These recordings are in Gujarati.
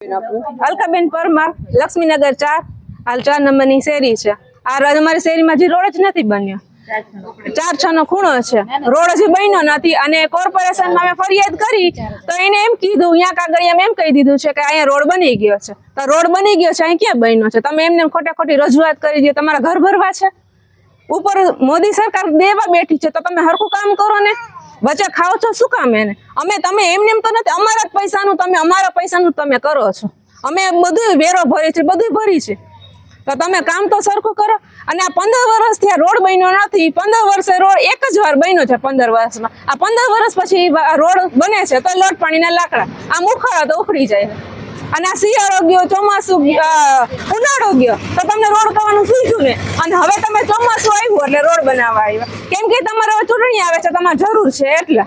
અલકાબેન પરમાર, લક્ષ્મીનગર ચાર, હાલ ચાર નંબરની શેરી છે. આ અમારી શેરીમાં જે રોડ જ નથી બન્યો. ચાર છ નો ખૂણો છે. રોડ હજી બન્યો નથી અને કોર્પોરેશનમાં અમે ફરિયાદ કરી તો એને એમ કીધું અહીંયા કાગળ એમ કહી દીધું છે કે અહીંયા રોડ બની ગયો છે. તો રોડ બની ગયો છે, અહીં ક્યાં બન્યો છે? તમે એમને ખોટા ખોટી રજૂઆત કરી દે તમારા ઘર ભરવા છે? ઉપર મોદી સરકાર દેવા બેઠી છે, તો તમે હરખું કામ કરો ને. વચ્ચે ખાઓ છો, શું કામ એને? અમે, તમે એમને એમ તો નથી, અમારા જ પૈસાનું તમે, અમારા પૈસાનું તમે કરો છો. અમે બધું વેરો ભરી છે બધું ભરી છે. તો તમે કામ તો સરખું કરો. અને આ પંદર વર્ષથી આ રોડ બન્યો નથી, પંદર વર્ષે રોડ એક જ વાર બન્યો છે પંદર વર્ષમાં. આ પંદર વર્ષ પછી રોડ બને છે, તો લોટ પાણીના લાકડા, આ મુખા તો ઉખડી જાય. અને આ શિયાળો ગયો ચોમાસું ઉનાળો ગયો. તો તમને રોડ કરવાનું સૂઝ્યું ને? અને હવે તમે ચોમાસું આવ્યું એટલે રોડ બનાવવા આવ્યા. કેમ કે તમારે હવે ચૂંટણી આવે છે તમારે જરૂર છે એટલે.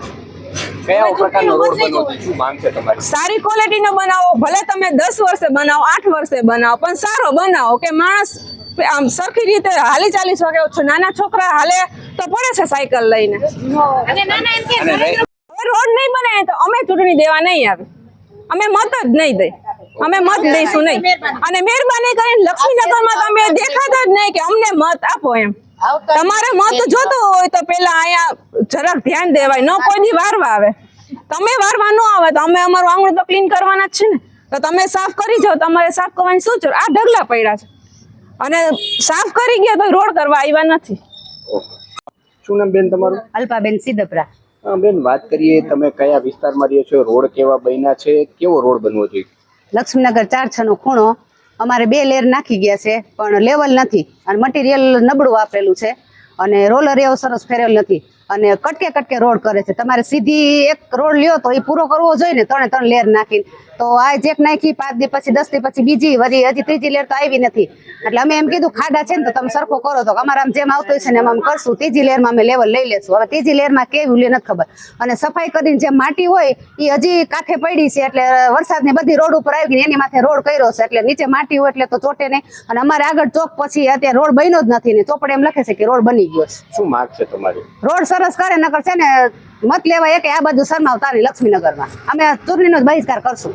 સારી ક્વોલિટી રોડ બનવો જોઈએ શું માંગ છે તમારી? સારી ક્વોલિટીનો બનાવો ભલે તમે દસ વર્ષે બનાવો આઠ વર્ષે બનાવો પણ સારો બનાવો કે માણસ આમ સરખી રીતે હાલી ચાલી શકે. છો નાના છોકરા હાલે તો પડે છે સાયકલ લઈને. રોડ નહીં બને તો અમે ચૂંટણી દેવા નહીં આવે. અમે મત જ નહીં દઈ અમે મત દઈશું નહીં. અને મહેરબાની કરીને લક્ષ્મીનગરમાં તમે દેખાતા જ નહીં કે અમને મત આપો એમ. તમારે મત જોતો હોય તો પેલા અહીંયા જરાક ધ્યાન દેવાય. ન કોઈ દી વારવા આવે. તમે વારવા ન આવે તો અમે અમારું આંગણું તો ક્લીન કરવાના જ છે ને. તો તમે સાફ કરી જાઓ તમારે સાફ કરવાની શું જરૂર? આ ઢગલા પડ્યા છે. અને સાફ કરી ગયા તો રોડ કરવા આવ્યા નથી. શું નામ બેન તમારું? અલ્પાબેન સિદ્ધપરા. બેન વાત કરીએ તમે કયા વિસ્તારમાં રહ્યો છો? રોડ કેવા બન્યા છે? કેવો રોડ બનવો જોઈએ? લક્ષ્મીનગર ચાર છ નો ખૂણો અમારે બે લેર નાખી ગયા છે, પણ લેવલ નથી અને મટીરિયલ નબળું વાપરેલું છે અને રોલર એવો સરસ ફેરેલ નથી અને કટકે કટકે રોડ કરે છે. તમારે સીધી એક રોડ લ્યો તો એ પૂરો કરવો જોઈએ ને, ત્રણે ત્રણ લેર નાખીને તો આ જેક નાખી પાંચ દી પછી દસ દી પછી બીજી વળી હજી ત્રીજી લેર તો આવી નથી. એટલે અમે એમ કીધું ખાડા છે ને તો તમે સરખો કરો. તો અમારા આમ જેમ આવતું હશે ને એમ આમ કરશું. ત્રીજી લેરમાં અમે લેવલ લઈ લેશું. હવે ત્રીજી લેરમાં કેવું લે નથી ખબર. અને સફાઈ કરીને જે માટી હોય એ હજી કાંઠે પડી છે. એટલે વરસાદની બધી રોડ ઉપર આવી ગઈ એની માથે રોડ કર્યો છે. એટલે નીચે માટી હોય એટલે તો ચોટે નહીં. અને અમારે આગળ ચોક પછી અત્યારે રોડ બન્યો જ નથી ને ચોપડે એમ લખે છે કે રોડ બની ગયો છે. શું માંગ છે તમારી? રોડ સરસ કરે નકર છે ને મત લેવા એક આ બાજુ સરમાવતા નહીં લક્ષ્મીનગરમાં. અમે ચૂંટણીનો જ બહિષ્કાર કરશું.